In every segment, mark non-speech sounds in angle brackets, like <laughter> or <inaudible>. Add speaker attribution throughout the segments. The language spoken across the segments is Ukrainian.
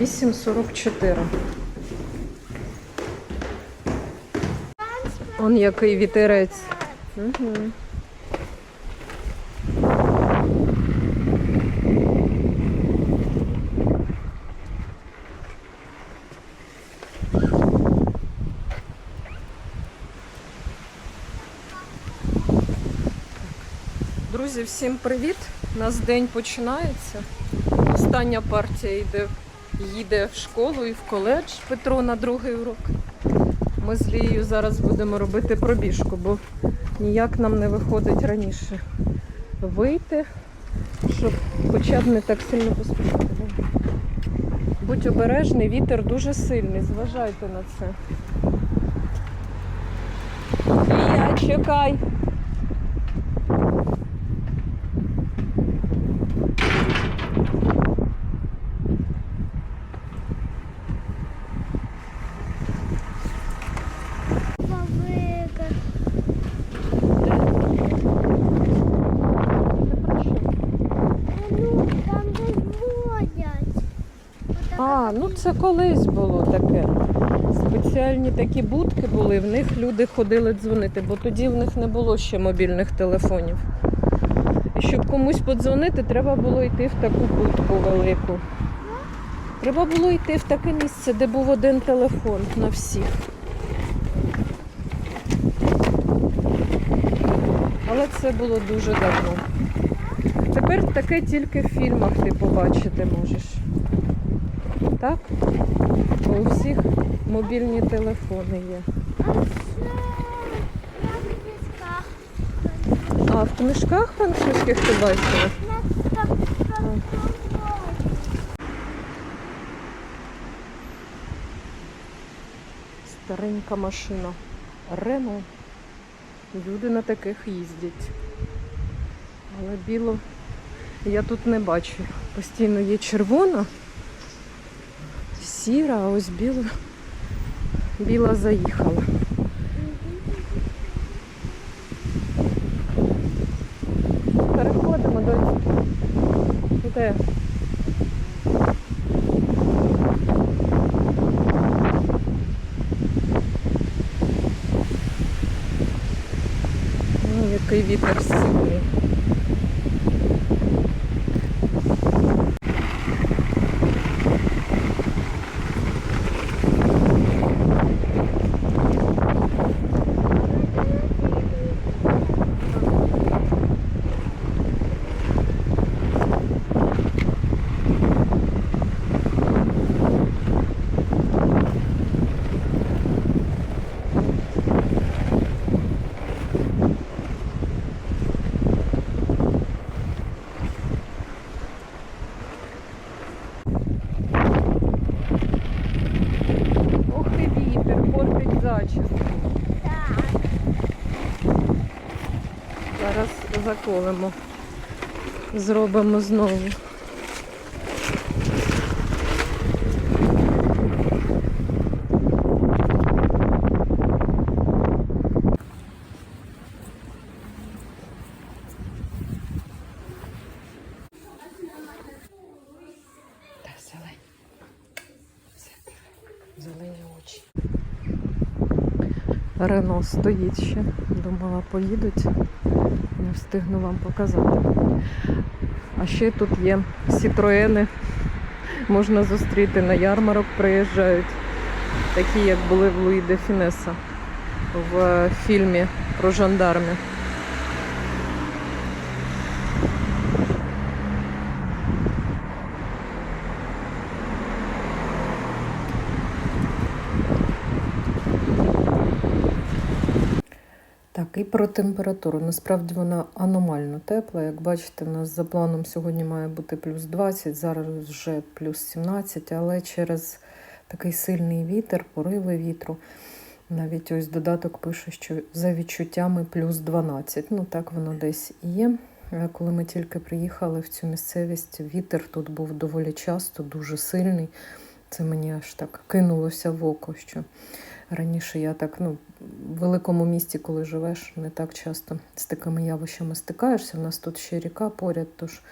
Speaker 1: 8,44. Он який вітерець. Угу. Друзі, всім привіт! У нас день починається. Остання партія йде, їде в школу і в коледж Петро на другий урок. Ми з Лією зараз будемо робити пробіжку, бо ніяк нам не виходить раніше вийти, щоб хоча б не так сильно поспішати. Будь обережний, вітер дуже сильний, зважайте на це. Лія, чекай!
Speaker 2: Павика. Ну, там де зводять.
Speaker 1: А, ну це колись було таке. Спеціальні такі будки були, в них люди ходили дзвонити, бо тоді в них не було ще мобільних телефонів. І щоб комусь подзвонити, треба було йти в таку будку велику. Треба було йти в таке місце, де був один телефон на всіх. Але це було дуже давно. Тепер таке тільки в фільмах ти побачити можеш. Так? Бо у всіх мобільні телефони є.
Speaker 2: А в
Speaker 1: книжках французьких ти бачила? Старенька машина. Рено. Люди на таких їздять. Але біло я тут не бачу. Постійно є червона, сіра, а ось біла, біла заїхала. Переходимо до де? Ну, який вітер Зараз заколемо. Зробимо знову. Рено стоїть ще. Думала, поїдуть. Не встигну вам показати. А ще тут є сітроени. Можна зустріти на ярмарок, приїжджають. Такі, як були в Луї де Фінеса в е, фільмі про жандармів. І про температуру. Насправді вона аномально тепла. Як бачите, у нас за планом сьогодні має бути плюс 20, зараз вже плюс 17, але через такий сильний вітер, пориви вітру. Навіть ось додаток пише, що за відчуттями плюс 12. Ну так воно десь є. Коли ми тільки приїхали в цю місцевість, вітер тут був доволі часто, дуже сильний. Це мені аж так кинулося в око, що раніше я так, ну, в великому місті, коли живеш, не так часто з такими явищами стикаєшся. У нас тут ще ріка поряд, тож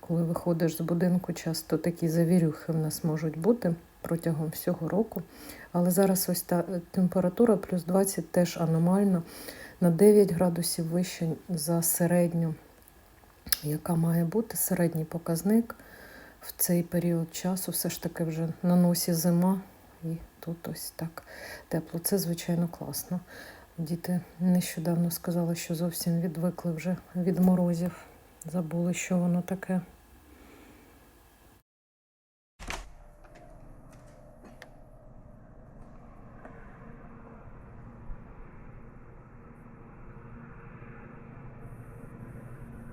Speaker 1: коли виходиш з будинку, часто такі завірюхи в нас можуть бути протягом всього року. Але зараз ось та е, температура плюс 20 теж аномальна, на 9 градусів вище за середню, яка має бути середній показник в цей період часу. Все ж таки вже на носі зима, і тут ось так тепло. Це, звичайно, класно. Діти нещодавно сказали, що зовсім відвикли вже від морозів. Забули, що воно таке.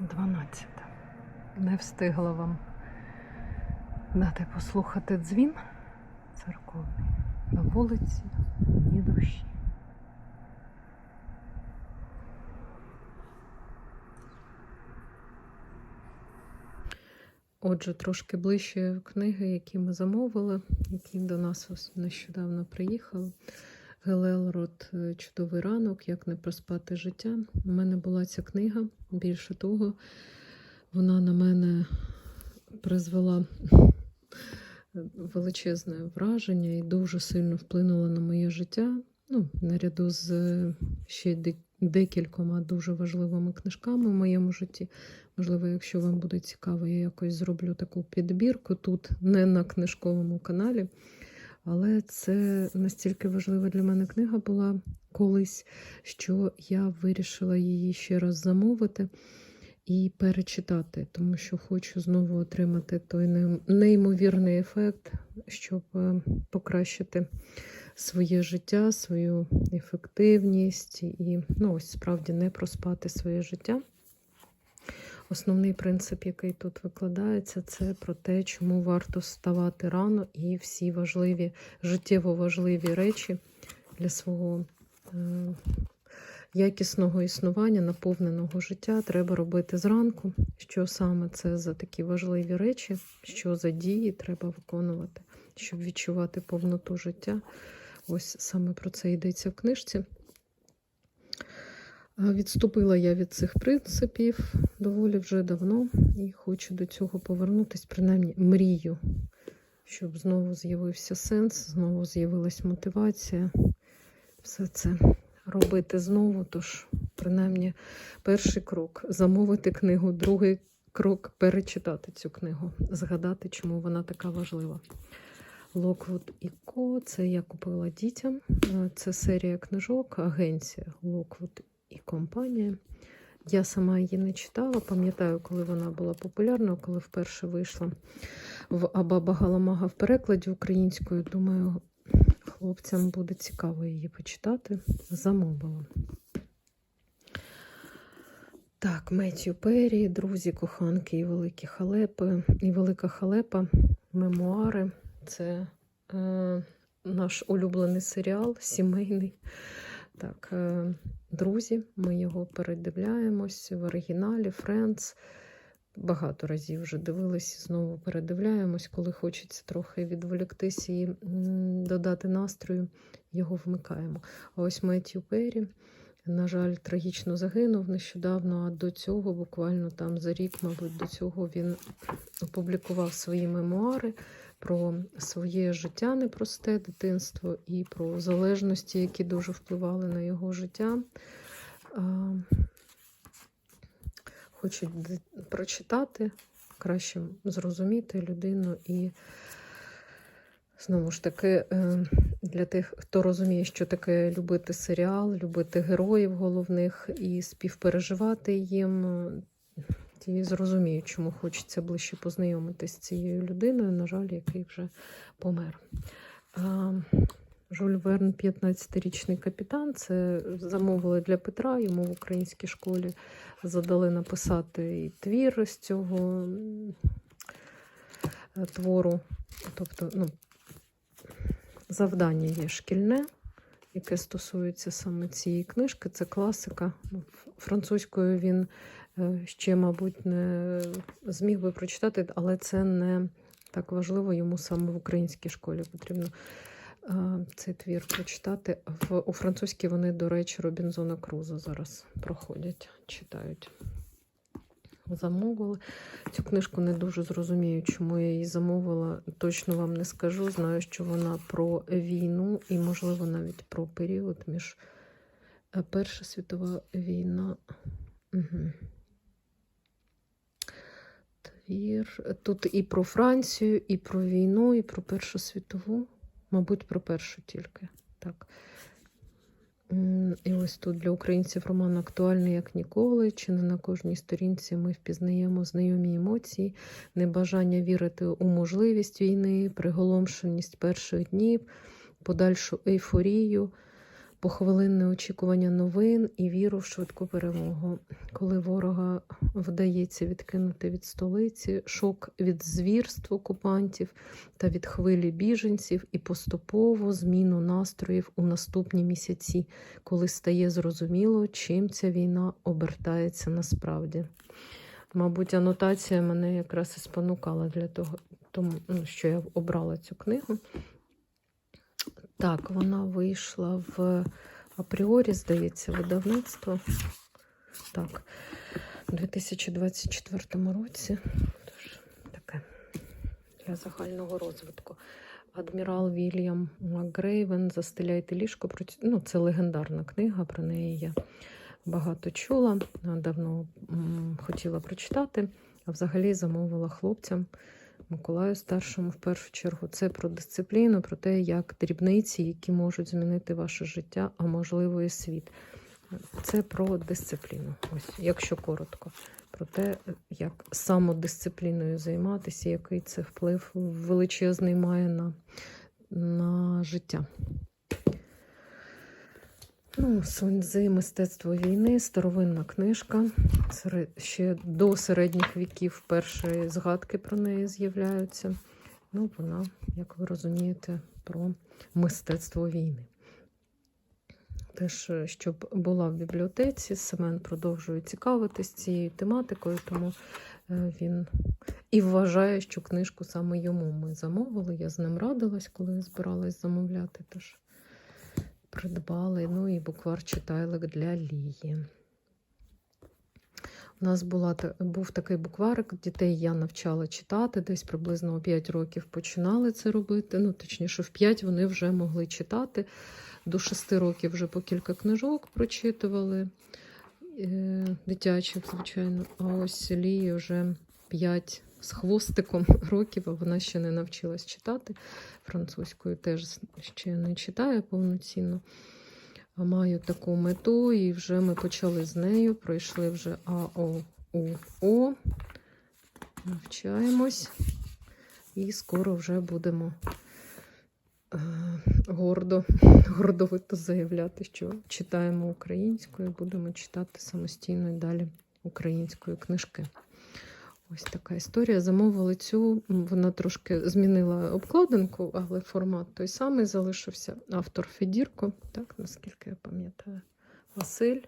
Speaker 1: Дванадцята. Не встигла вам дати послухати дзвін церковний. На вулиці ні душі. Отже, трошки ближче книги, які ми замовили, які до нас нещодавно приїхали. Гелелрод Чудовий ранок, як не проспати життя. У мене була ця книга. Більше того, вона на мене призвела величезне враження і дуже сильно вплинула на моє життя. Ну, наряду з е, ще декількома дуже важливими книжками в моєму житті. Можливо, якщо вам буде цікаво, я якось зроблю таку підбірку тут, не на книжковому каналі. Але це настільки важлива для мене книга була колись, що я вирішила її ще раз замовити і перечитати, тому що хочу знову отримати той неймовірний ефект, щоб е, покращити своє життя, свою ефективність і ну, ось справді не проспати своє життя. Основний принцип, який тут викладається, це про те, чому варто вставати рано і всі важливі, життєво важливі речі для свого е, якісного існування, наповненого життя треба робити зранку. Що саме це за такі важливі речі, що за дії треба виконувати, щоб відчувати повноту життя. Ось саме про це йдеться в книжці. Відступила я від цих принципів доволі вже давно і хочу до цього повернутися, принаймні мрію, щоб знову з'явився сенс, знову з'явилась мотивація. Все це робити знову. Тож, принаймні, перший крок замовити книгу, другий крок перечитати цю книгу, згадати, чому вона така важлива. Локвуд і Ко, це я купила дітям. Це серія книжок, агенція Локвуд і компанія. Я сама її не читала, пам'ятаю, коли вона була популярна, коли вперше вийшла в Абаба Галамага в перекладі українською. Думаю, хлопцям буде цікаво її почитати. Замовила. Так, Меттью Перрі, друзі, коханки і великі халепи, і велика халепа, мемуари. Це е, наш улюблений серіал, сімейний. Так, е, друзі, ми його передивляємось в оригіналі Friends. Багато разів вже дивились знову передивляємось, коли хочеться трохи відволіктися і додати настрою, його вмикаємо. А ось Меттью Перрі, на жаль, трагічно загинув нещодавно, а до цього, буквально там за рік, мабуть, до цього він опублікував свої мемуари про своє життя непросте дитинство і про залежності, які дуже впливали на його життя. А, Хочу д- прочитати, краще зрозуміти людину і знову ж таки е, для тих, хто розуміє, що таке любити серіал, любити героїв головних і співпереживати їм. Ті зрозуміють, чому хочеться ближче познайомитися з цією людиною, на жаль, який вже помер. А, Жюль Верн, 15-річний капітан. Це замовили для Петра. Йому в українській школі задали написати і твір з цього твору. Тобто, ну, завдання є шкільне, яке стосується саме цієї книжки. Це класика. Ну, Французькою він е, ще, мабуть, не зміг би прочитати, але це не так важливо йому саме в українській школі потрібно цей твір прочитати. У французькій вони, до речі, Робінзона Круза зараз проходять, читають. замовили. Цю книжку не дуже зрозумію, чому я її замовила. Точно вам не скажу. Знаю, що вона про війну і, можливо, навіть про період між е, Перша світова війна. Угу. Твір. Тут і про Францію, і про війну, і про Першу світову. Мабуть, про першу тільки. Так. І ось тут для українців роман актуальний як ніколи. Чи не на кожній сторінці ми впізнаємо знайомі емоції, небажання вірити у можливість війни, приголомшеність перших днів, подальшу ейфорію, похвилинне очікування новин і віру в швидку перемогу. Коли ворога вдається відкинути від столиці, шок від звірств окупантів та від хвилі біженців і поступово зміну настроїв у наступні місяці, коли стає зрозуміло, чим ця війна обертається насправді. Мабуть, анотація мене якраз і спонукала для того, тому, ну, що я обрала цю книгу. Так, вона вийшла в апріорі, здається, видавництво. Так, у 2024 році. Тож, таке для загального розвитку. Адмірал Вільям Макгрейвен Застеляйте ліжко. Ну, це легендарна книга, про неї я багато чула. Давно хотіла прочитати, а взагалі замовила хлопцям. Миколаю старшому в першу чергу це про дисципліну, про те, як дрібниці, які можуть змінити ваше життя, а можливо і світ. Це про дисципліну. Ось, якщо коротко, про те, як самодисципліною займатися, який це вплив величезний має на, на життя. Ну, Суньцзи мистецтво війни, старовинна книжка. Ще до середніх віків перші згадки про неї з'являються. Ну, вона, як ви розумієте, про мистецтво війни. Теж, е, щоб була в бібліотеці, Семен продовжує цікавитись цією тематикою, тому е, він і вважає, що книжку саме йому ми замовили. Я з ним радилась, коли збиралась замовляти. Тож придбали. Ну і буквар читайлик для Лії. У нас була, був такий букварик, дітей я навчала читати, десь приблизно у 5 років починали це робити. Ну, точніше, в 5 вони вже могли читати. До 6 років вже по кілька книжок прочитували е, дитячих, звичайно. А ось Лії вже 5 з хвостиком років, а вона ще не навчилась читати. Французькою теж ще не читає повноцінно. А Маю таку мету, і вже ми почали з нею. Пройшли вже АО, УО. Навчаємось. І скоро вже будемо е, гордо, гордовито заявляти, що читаємо українською, будемо читати самостійно і далі українською книжки. Ось така історія. Замовили цю, вона трошки змінила обкладинку, але формат той самий залишився. Автор Федірко, так, наскільки я пам'ятаю, Василь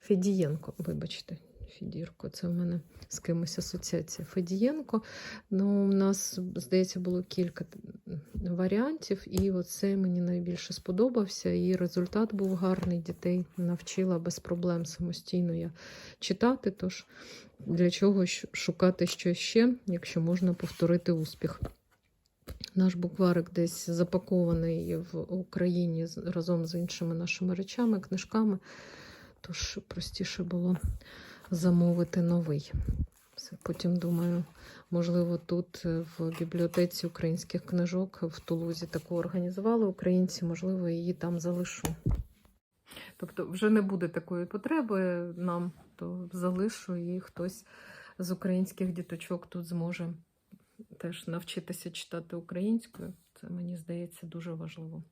Speaker 1: Федієнко, вибачте, Федірко, це в мене з кимось асоціація Федієнко. Ну, у нас, здається, було кілька варіантів, і оцей мені найбільше сподобався. І результат був гарний. Дітей навчила без проблем самостійно я читати. Тож для чого шукати щось ще, якщо можна повторити успіх. Наш букварик десь запакований в Україні разом з іншими нашими речами, книжками. Тож простіше було замовити новий. Потім думаю, можливо, тут е, в бібліотеці українських книжок в Тулузі таку організували українці, можливо, її там залишу. Тобто вже не буде такої потреби нам, то залишу і хтось з українських діточок тут зможе теж навчитися читати українською. Це мені здається дуже важливо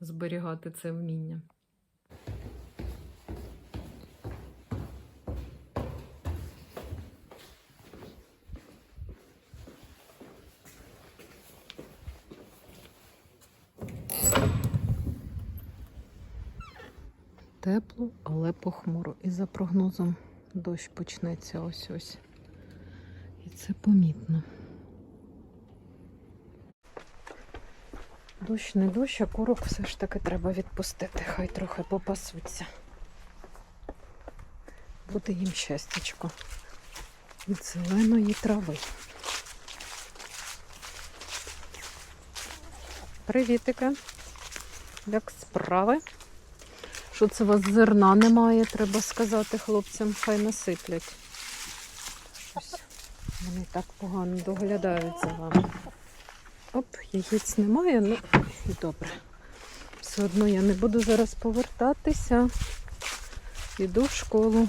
Speaker 1: зберігати це вміння. Тепло, але похмуро. І за прогнозом дощ почнеться ось ось. І це помітно. Дощ не дощ, а курок все ж таки треба відпустити. Хай трохи попасуться. Буде їм щастячко. від зеленої трави. Привітики. Як справи? Що це у вас зерна немає, треба сказати хлопцям, хай насиплять. Вони так погано доглядають за вами. Оп, яєць немає, ну і добре. Все одно я не буду зараз повертатися. Іду в школу.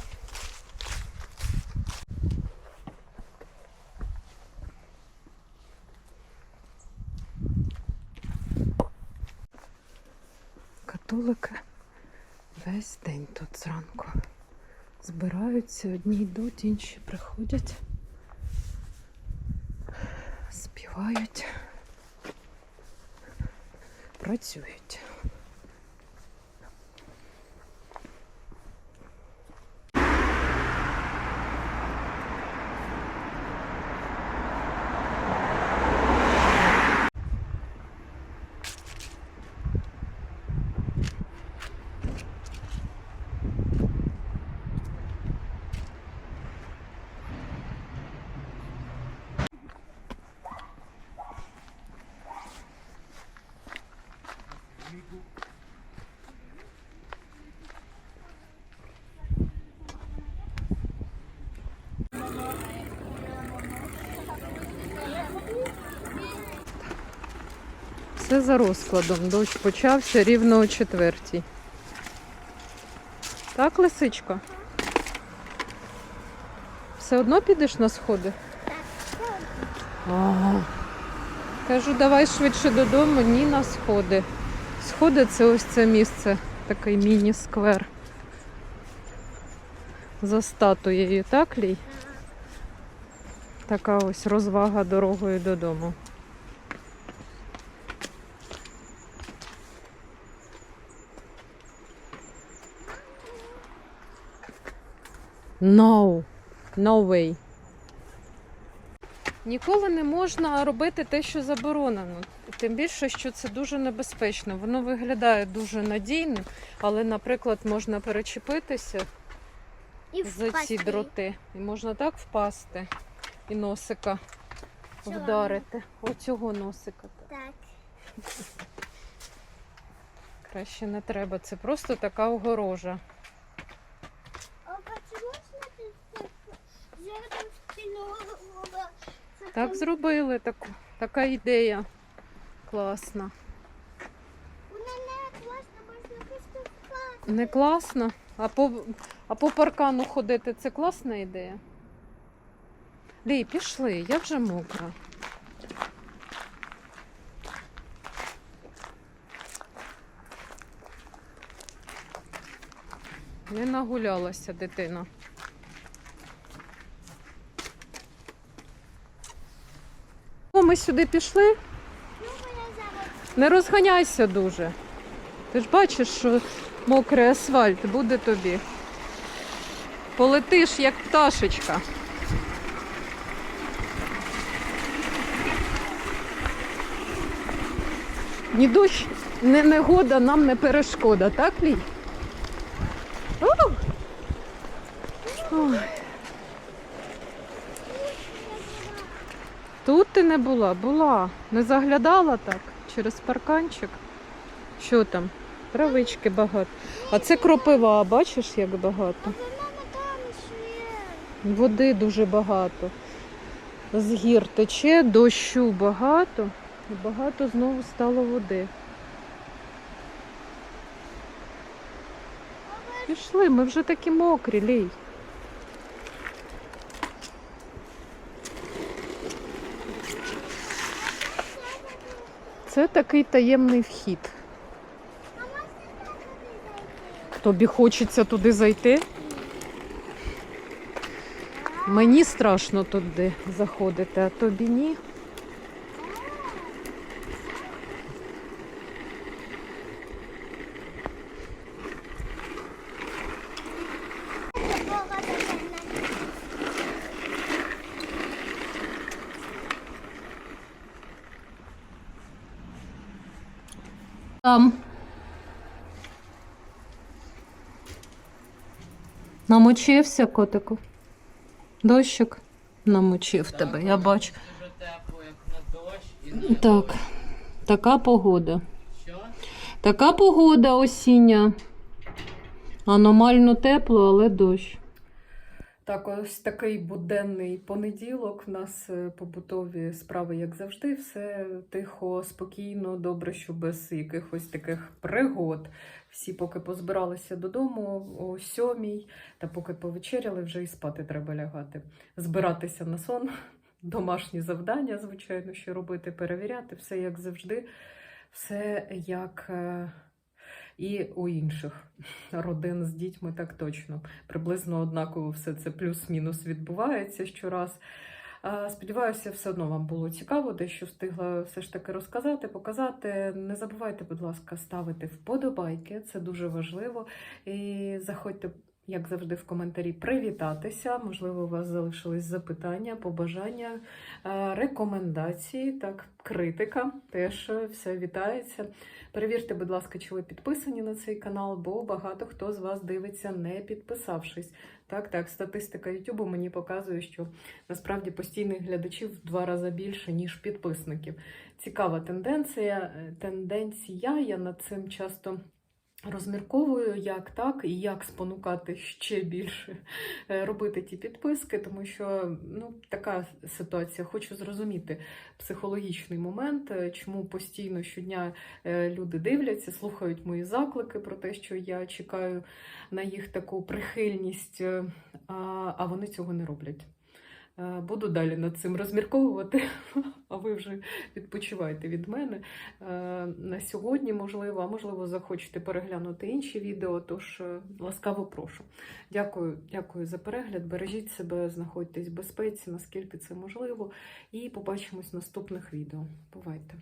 Speaker 1: Католики весь день тут зранку. Збираються, одні йдуть, інші приходять, співають, працюють. Все за розкладом. Дощ почався рівно о четвертій. Так, лисичко? Все одно підеш на сходи? Ага. Кажу, давай швидше додому, ні на сходи. Сходи це ось це місце, такий міні-сквер. За статуєю, так, Лій? Така ось розвага дорогою додому. No. No way. Ніколи не можна робити те, що заборонено. Тим більше, що це дуже небезпечно. Воно виглядає дуже надійно, але, наприклад, можна перечепитися
Speaker 2: І
Speaker 1: за ці
Speaker 2: впасти.
Speaker 1: дроти. І можна так впасти і носика
Speaker 2: Чого?
Speaker 1: вдарити. Оцього носика.
Speaker 2: Так.
Speaker 1: Краще не треба. Це просто така огорожа. Так зробили таку. Така ідея. Класна.
Speaker 2: Вона не класно, можна просто впасти.
Speaker 1: Не класно. А по, а по паркану ходити це класна ідея. Лій, пішли, я вже мокра. Не нагулялася дитина. Ми сюди пішли. Не розганяйся дуже. Ти ж бачиш, що мокрий асфальт буде тобі. Полетиш, як пташечка. Ні дощ, не негода нам не перешкода, так, Лій? Ой. Тут ти не була, була. Не заглядала так через парканчик. Що там? Травички багато. А це кропива, бачиш, як багато. Води дуже багато. З гір тече, дощу багато. І багато знову стало води. Пішли, ми вже такі мокрі, лій. Це такий таємний вхід. Тобі хочеться туди зайти? Мені страшно туди заходити, а тобі ні. Намочився котику. Дощик. намочив тебе, я бачу.
Speaker 3: Дуже тепло, як на дощ і
Speaker 1: Так, така погода.
Speaker 3: що?
Speaker 1: Така погода осіння. Аномально тепло, але дощ. Так, ось такий буденний понеділок. У нас е, побутові справи, як завжди, все тихо, спокійно, добре, що без якихось таких пригод. Всі поки позбиралися додому о сьомій, та поки повечеряли, вже і спати треба лягати. Збиратися на сон, <laughs> домашні завдання, звичайно, що робити, перевіряти, все як завжди, все як. І у інших родин з дітьми так точно. Приблизно однаково все це плюс-мінус відбувається щораз. Сподіваюся, все одно вам було цікаво, дещо встигла все ж таки розказати, показати. Не забувайте, будь ласка, ставити вподобайки, це дуже важливо. І заходьте, як завжди, в коментарі привітатися. Можливо, у вас залишились запитання, побажання, е, рекомендації, так, критика. Теж е, все вітається. Перевірте, будь ласка, чи ви підписані на цей канал, бо багато хто з вас дивиться, не підписавшись. Так, так, статистика YouTube мені показує, що насправді постійних глядачів в два рази більше, ніж підписників. Цікава тенденція. е, Тенденція, я над цим часто розмірковую, як так і як спонукати ще більше е, робити ті підписки, тому що ну, така ситуація. Хочу зрозуміти психологічний момент, е, чому постійно щодня е, люди дивляться, слухають мої заклики про те, що я чекаю на їх таку прихильність, а вони цього не роблять. Е, Буду далі над цим розмірковувати, <laughs> а ви вже відпочивайте від мене. Е, На сьогодні, можливо, а можливо, захочете переглянути інші відео, тож е, ласкаво прошу. Дякую, дякую за перегляд. Бережіть себе, знаходьтесь в безпеці, наскільки це можливо. І побачимось в наступних відео. Бувайте!